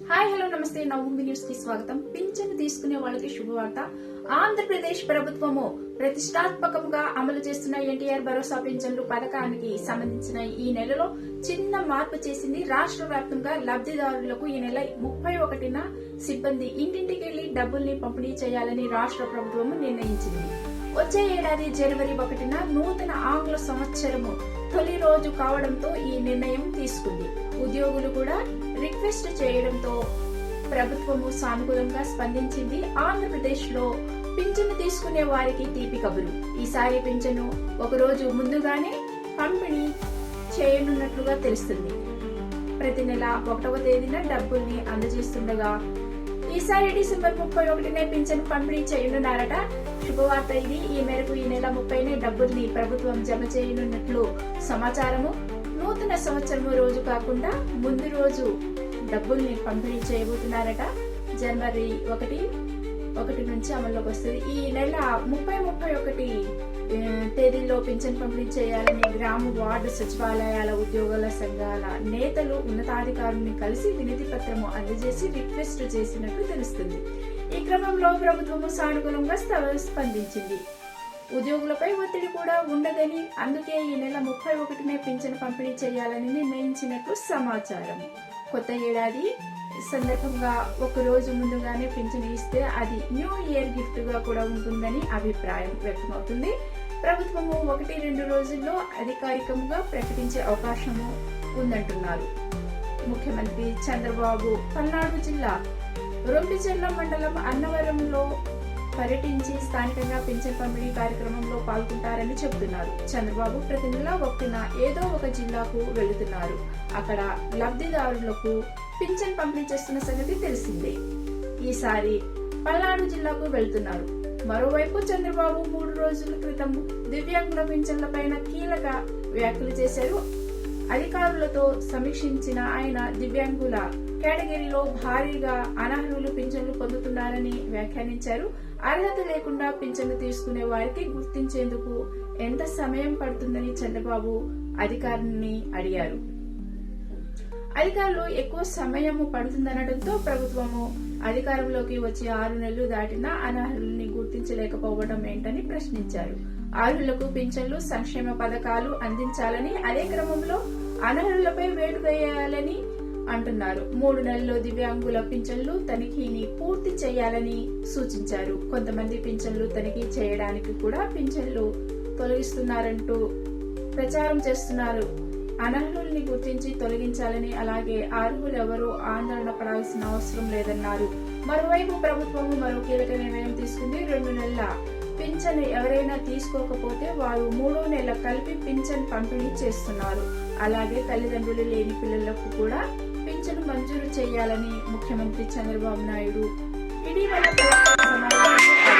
Hi hello నమస్తే. నవ్వుంది న్యూస్కి స్వాగతం. పింఛను తీసుకునే వాళ్ళకి శుభవార్త. ఆంధ్రప్రదేశ్ ప్రభుత్వము ప్రతిష్టాత్మకంగా అమలు చేస్తున్న ఎన్టీఆర్ భరోసా పింఛన్లు పథకానికి సంబంధించిన ఈ నెలలో చిన్న మార్పు చేసింది రాష్ట్ర వ్యాప్తంగా లబ్ధిదారులకు ఈ నెల ముప్పై ఒకటిన సిబ్బంది ఇంటింటికి వెళ్ళి డబ్బుల్ని పంపిణీ చేయాలని రాష్ట్ర ప్రభుత్వం నిర్ణయించింది. వచ్చే ఏడాది జనవరి ఒకటిన నూతన ఆంగ్ల సంవత్సరము తొలి రోజు కావడంతో ఈ నిర్ణయం తీసుకుంది. ఉద్యోగులు కూడా రిక్వెస్ట్ చేయడంతో ప్రభుత్వము సానుకూలంగా స్పందించింది. ఆంధ్రప్రదేశ్లో పింఛను తీసుకునే వారికి తీపి కబురు. ఈసారి పింఛను ఒక రోజు ముందుగానే పంపిణీ చేయనున్నట్లుగా తెలుస్తుంది. ప్రతి నెల ఒకటవ తేదీన డబ్బుల్ని అందజేస్తుండగా ఈసారి డిసెంబర్ ముప్పై ఒకటినే పింఛను పంపిణీ చేయనున్నారట. శుభవార్త ఇది. ఈ మేరకు ఈ నెల ముప్పైనే డబ్బుల్ని ప్రభుత్వం జమ చేయనున్నట్లు సమాచారము. నూతన సంవత్సరము రోజు కాకుండా ముందు రోజు డబ్బుల్ని పంపిణీ చేయబోతున్నారట. జనవరి ఒకటి ఒకటి నుంచి అమల్లోకి వస్తుంది. ఈ నెల ముప్పై ముప్పై ఒకటి తేదీలో పింఛన్ పంపిణీ చేయాలని గ్రామ వార్డు సచివాలయాల ఉద్యోగుల సంఘాల నేతలు ఉన్నతాధికారుల్ని కలిసి వినతి పత్రము అందజేసి రిక్వెస్ట్ చేసినట్లు తెలుస్తుంది. ఈ క్రమంలో ప్రభుత్వము సానుకూలంగా స్పందించింది. ఉద్యోగులపై ఒత్తిడి కూడా ఉండదని అందుకే ఈ నెల ముప్పై ఒకటినే పింఛను పంపిణీ చేయాలని నిర్ణయించినట్లు సమాచారం. కొత్త ఏడాది సందర్భంగా ఒక రోజు ముందుగానే పింఛను ఇస్తే అది న్యూ ఇయర్ గిఫ్ట్గా కూడా ఉంటుందని అభిప్రాయం వ్యక్తమవుతుంది. ప్రభుత్వము ఒకటి రెండు రోజుల్లో అధికారికంగా ప్రకటించే అవకాశము ఉందంటున్నారు. ముఖ్యమంత్రి చంద్రబాబు పల్నాడు జిల్లా రొంపిచెర్ల మండలం అన్నవరంలో పర్యటించి స్థానికంగా పింఛన్ పంపిణీ కార్యక్రమంలో పాల్గొంటారని చెబుతున్నారు. చంద్రబాబు ప్రతి నెల ఒకటిన ఏదో ఒక జిల్లాకు వెళుతున్నారు. అక్కడ లబ్ధిదారులకు పింఛన్ పంపిణీ చేస్తున్న సంగతి తెలిసిందే. ఈసారి పల్నాడు జిల్లాకు వెళ్తున్నారు. మరోవైపు చంద్రబాబు మూడు రోజుల క్రితం దివ్యాంగుల పింఛన్లపైన కీలక వ్యాఖ్యలు చేశారు. అధికారులతో సమీక్షించిన ఆయన దివ్యాంగుల కేటగిరీలో భారీగా అనర్హులు పింఛన్లు ఉండాలని వ్యాఖ్యానించారు. అర్హత లేకుండా పింఛను తీసుకునే వారికి గుర్తించేందుకు ఎంత సమయం పడుతుందని చంద్రబాబు అధికారుల్ని అడిగారు. అధికారులు ఎక్కువ సమయం పడుతుందనడంతో ప్రభుత్వము అధికారంలోకి వచ్చి ఆరు నెలలు దాటినా అనర్హుల్ని గుర్తించలేకపోవడం ఏంటని ప్రశ్నించారు. అర్హులకు పింఛన్లు సంక్షేమ పథకాలు అందించాలని అదే క్రమంలో అనర్హులపై వేటు వేయాలని అంటున్నారు మూడు నెలల్లో దివ్యాంగుల పింఛన్లు తనిఖీని పూర్తి చేయాలని సూచించారు. కొంతమంది పింఛన్లు తనిఖీ చేయడానికి కూడా పింఛన్లు తొలగిస్తున్నారంటూ ప్రచారం చేస్తున్నారు. అనర్హుల్ని గుర్తించి తొలగించాలని అలాగే అర్హులెవరూ ఆందోళన పడాల్సిన అవసరం లేదన్నారు. మరోవైపు ప్రభుత్వం మరో కీలక నిర్ణయం తీసుకుంది. రెండు నెలల పింఛన్ ఎవరైనా తీసుకోకపోతే వారు మూడో నెల కలిపి పింఛన్ పంపిణీ చేస్తున్నారు. అలాగే తల్లిదండ్రులు లేని పిల్లలకు కూడా పింఛను మంజూరు చేయాలని ముఖ్యమంత్రి చంద్రబాబు నాయుడు ఇటీవల కలెక్టర్